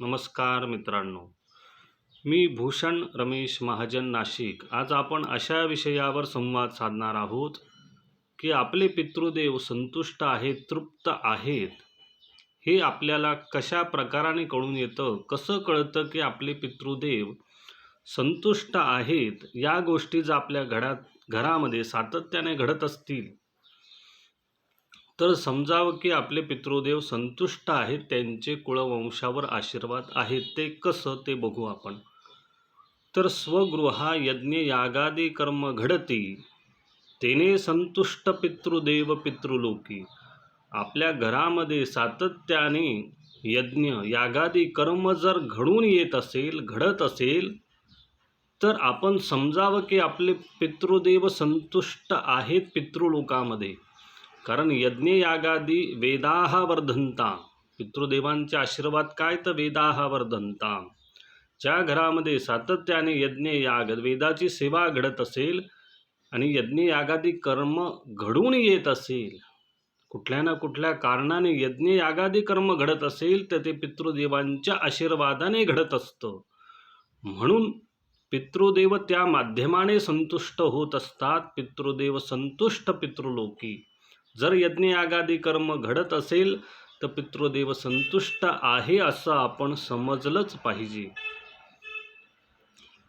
नमस्कार मित्रांनो. मी भूषण रमेश महाजन नाशिक. आज आपण अशा विषयावर संवाद साधणार आहोत की आपले पितृदेव संतुष्ट आहेत तृप्त आहेत हे आपल्याला कशा प्रकाराने कळून येतं कसं कळतं की आपले पितृदेव संतुष्ट आहेत या गोष्टी जर आपल्या घरात घरामध्ये सातत्याने घडत असतील तर समजावं की आपले पितृदेव संतुष्ट आहेत त्यांचे कुळवंशावर आशीर्वाद आहेत ते कसं ते बघू आपण. तर स्वगृहा यज्ञ यागादी कर्म घडती तेने संतुष्ट पितृदेव पितृलोकी. आपल्या घरामध्ये सातत्याने यज्ञ यागादी कर्म जर घडून येत असेल घडत असेल तर आपण समजावं की आपले पितृदेव संतुष्ट आहेत पितृलोकामध्ये. कारण यज्ञयागादी वेदाः वेदाहा वर्धंता पितृदेवांचे आशीर्वाद काय तर वेदाहा वर्धंता ज्या घरामध्ये सातत्याने यज्ञयाग वेदाची सेवा घडत असेल आणि यज्ञयागादी कर्म घडून येत असेल कुठल्या ना कुठल्या कारणाने यज्ञयागादी कर्म घडत असेल तर ते पितृदेवांच्या आशीर्वादाने घडत असतं. म्हणून पितृदेव त्या माध्यमाने संतुष्ट होत असतात. पितृदेव संतुष्ट पितृलोकी. जर यज्ञयागादी कर्म घडत असेल तर पितृदेव संतुष्ट आहे असं आपण समजलंच पाहिजे.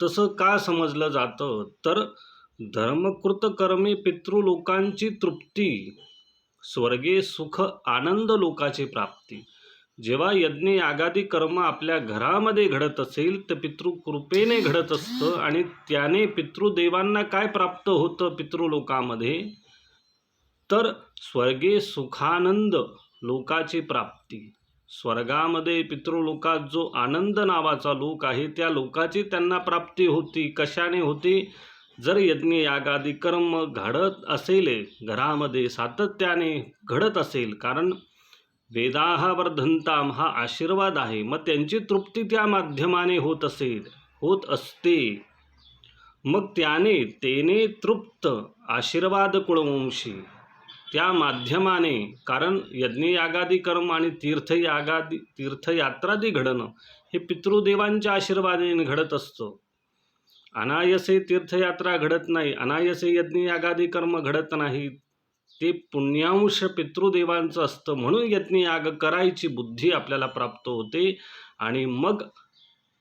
तसं का समजलं जातं? तर धर्मकृत कर्मे पितृलोकांची तृप्ती स्वर्गे सुख आनंद लोकाची प्राप्ती. जेव्हा यज्ञ यागादी कर्म आपल्या घरामध्ये घडत असेल तर पितृकृपेने घडत असतं आणि त्याने पितृदेवांना काय प्राप्त होतं पितृलोकामध्ये? तर स्वर्गे सुखानंद लोकाची प्राप्ती. स्वर्गामध्ये पितृलोकात जो आनंद नावाचा लोक आहे त्या लोकाची त्यांना प्राप्ती होती कशाने होती? जर यज्ञ यागादी कर्म घडत असेल घरामध्ये सातत्याने घडत असेल कारण वेदाहा वर्धंताम हा आशीर्वाद आहे मग त्यांची तृप्ती त्या माध्यमाने होत असेल होत असते. मग त्याने तेने तृप्त आशीर्वाद कुळवंशी. त्या माध्यमाने कारण यज्ञयागादी कर्म आणि तीर्थयागादी तीर्थयात्रादी घडणं हे पितृदेवांच्या आशीर्वादाने घडत असतं. अनायसे तीर्थयात्रा घडत नाही अनायसे यज्ञयागादी कर्म घडत नाही ते पुण्यांश पितृदेवांचं असतं म्हणून यज्ञयाग करायची बुद्धी आपल्याला प्राप्त होते आणि मग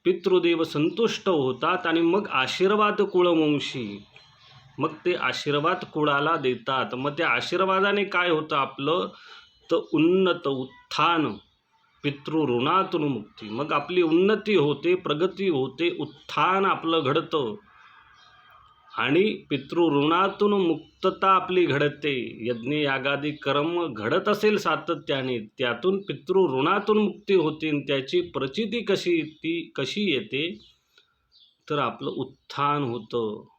पितृदेव संतुष्ट होतात आणि मग आशीर्वाद कुळवंशी. मग ते आशीर्वाद कुळाला देतात? मग त्या आशीर्वादाने काय होतं आपलं? तर उन्नत उत्थान पितृऋणातून मुक्ती. मग आपली उन्नती होते प्रगती होते उत्थान आपलं घडतं. आणि पितृऋणातून मुक्तता आपली घडते. यज्ञ यागादी कर्म घडत असेल सातत्याने त्यातून पितृऋणातून मुक्ती होते आणि त्याची प्रचिती कशी ती कशी येते? तर आपलं उत्थान होतं.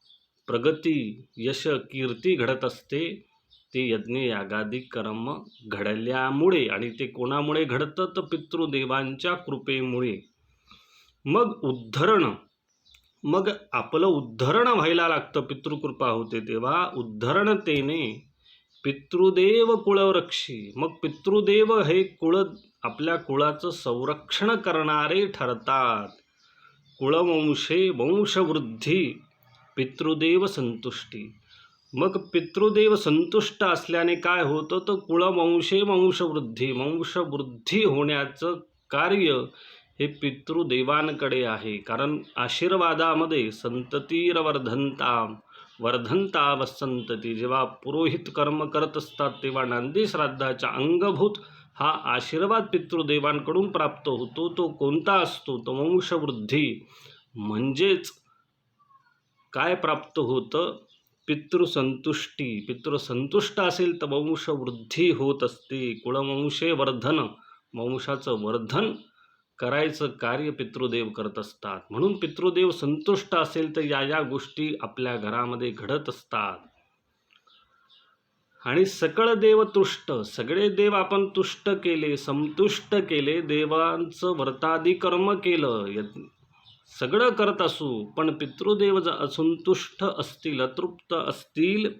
प्रगती यश कीर्ती घडत असते ते यज्ञ यागादी कर्म घडल्यामुळे आणि ते कोणामुळे घडतं तर पितृदेवांच्या कृपेमुळे. मग उद्धरण मग आपलं उद्धरण व्हायला लागतं. पितृकृपा होते तेव्हा उद्धरणतेने पितृदेव कुळवरक्षी मग पितृदेव हे कुळ आपल्या कुळाचं संरक्षण करणारे ठरतात. कुळवंशे वंशवृद्धी पितृदेव संतुष्टी. मग पितृदेव संतुष्ट असल्याने काय होतं? तर कुळवंशे वंशवृद्धी. वंशवृद्धी होण्याचं कार्य हे पितृदेवांकडे आहे. कारण आशीर्वादामध्ये संततीरवर्धनता वर्धनता व संतती जेव्हा पुरोहित कर्म करत असतात तेव्हा नांदी श्राद्धाच्या अंगभूत हा आशीर्वाद पितृदेवांकडून प्राप्त होतो. तो कोणता असतो? तो वंशवृद्धी. म्हणजेच काय प्राप्त होतं? पितृसंतुष्टी. पितृसंतुष्ट असेल तर वंशवृद्धी होत असते. कुळवंशे वर्धन वंशाचं वर्धन करायचं कार्य पितृदेव करत असतात. म्हणून पितृदेव संतुष्ट असेल तर या या गोष्टी आपल्या घरामध्ये घडत असतात. आणि सकळ देव तुष्ट. सगळे देव आपण तुष्ट केले संतुष्ट केले देवांचं व्रतादी कर्म केलं सगळं करत असू पण पितृदेव जर असंतुष्ट असतील अतृप्त असतील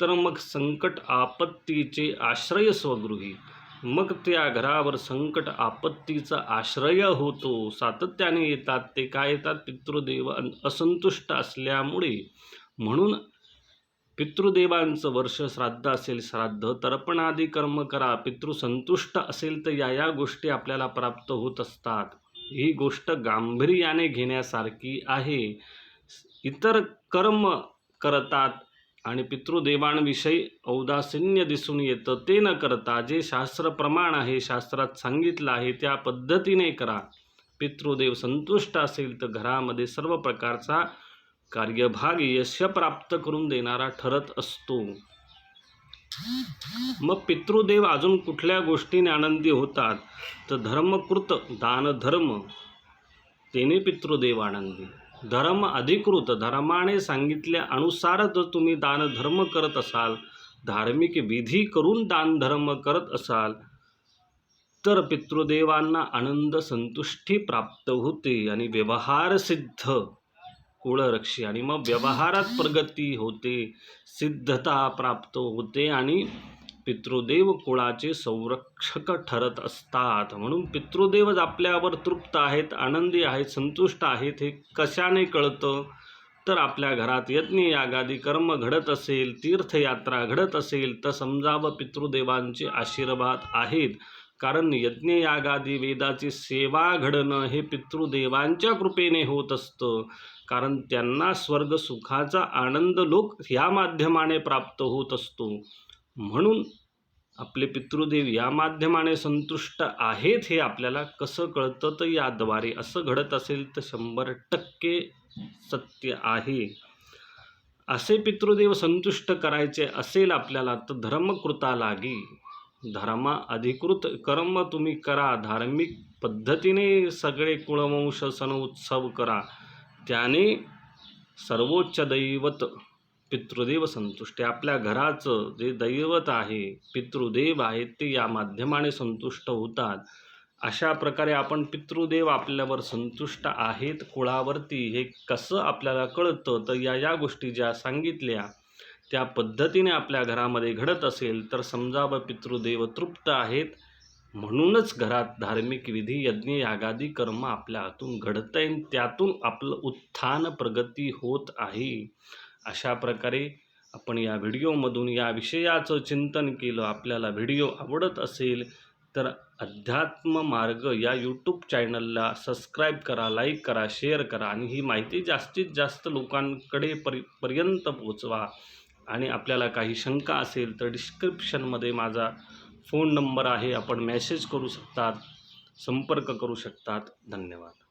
तर मग संकट आपत्तीचे आश्रय स्वगृही. मग त्या घरावर संकट आपत्तीचा आश्रय होतो. सातत्याने येतात ते काय येतात? पितृदेव असंतुष्ट असल्यामुळे. म्हणून पितृदेवांचं वर्ष श्राद्ध असेल श्राद्ध तर्पणादी कर्म करा. पितृ संतुष्ट असेल तर या या गोष्टी आपल्याला प्राप्त होत असतात. ही गोष्ट गांभीर्याने घेण्यासारखी आहे. इतर कर्म करतात आणि पितृदेवांविषयी औदासीन्य दिसून येतं ते न करता जे शास्त्र प्रमाण आहे शास्त्रात सांगितलं आहे त्या पद्धतीने करा. पितृदेव संतुष्ट असेल तर घरामध्ये सर्व प्रकारचा कार्यभाग यश प्राप्त करून देणारा ठरत असतो. मग पितृदेव अजून कुठल्या गोष्टीने आनंदी होतात? तर धर्मकृत दानधर्म तेने पितृदेव आनंदी. धर्म अधिकृत धर्माने सांगितल्या अनुसार जर तुम्ही दानधर्म करत असाल धार्मिक विधी करून दानधर्म करत असाल तर पितृदेवांना आनंद संतुष्टी प्राप्त होते आणि व्यवहार सिद्ध. कुळरक्षी. आणि मग व्यवहारात प्रगती होते सिद्धता प्राप्त होते आणि पितृदेव कुळाचे संरक्षक ठरत असतात. म्हणून पितृदेवच आपल्यावर तृप्त आहेत आनंदी आहेत संतुष्ट आहेत हे कशाने कळतं? तर आपल्या घरात यज्ञ यागादी कर्म घडत असेल तीर्थयात्रा घडत असेल तर समजावं पितृदेवांचे आशीर्वाद आहेत. कारण यज्ञयागादी वेदाची सेवा घडणं हे पितृदेवांच्या कृपेने होत असतं. कारण त्यांना स्वर्ग सुखाचा आनंद लोक ह्या माध्यमाने प्राप्त होत असतो. म्हणून आपले पितृदेव या माध्यमाने संतुष्ट आहेत हे आपल्याला कसं कळतं? तर याद्वारे असं घडत असेल तर शंभर टक्के सत्य आहे. असे पितृदेव संतुष्ट करायचे असेल आपल्याला तर धर्मकृता लागी धर्मा अधिकृत कर्म तुम्ही करा धार्मिक पद्धतीने सगळे कुळवंश सण उत्सव करा. त्याने सर्वोच्च दैवत पितृदेव संतुष्ट आपल्या घराचं जे दैवत आहे पितृदेव आहेत ते या माध्यमाने संतुष्ट होतात. अशा प्रकारे आपण पितृदेव आपल्यावर संतुष्ट आहेत. कुळावरती हे कसं आपल्याला कळतं? तर या या गोष्टी ज्या सांगितल्या त्या पद्धतीने आपल्या घरामध्ये घडत असेल तर समजा व पितृदेव तृप्त आहेत म्हणूनच घरात धार्मिक विधी यज्ञ यागादी कर्म आपल्या हातून घडत आहे त्यातून आपलं उत्थान प्रगती होत आहे. अशा प्रकारे आपण या व्हिडिओमधून या विषयाचं चिंतन केलं. आपल्याला व्हिडिओ आवडत असेल तर अध्यात्म मार्ग या यूट्यूब चॅनलला सबस्क्राईब करा लाईक करा शेअर करा आणि ही माहिती जास्तीत जास्त लोकांकडे परि पर्यंत पोचवा. आणि आपल्याला काही शंका असेल तर डिस्क्रिप्शनमध्ये माझा फोन नंबर आहे. आपण मेसेज करू शकतात संपर्क करू शकतात. धन्यवाद.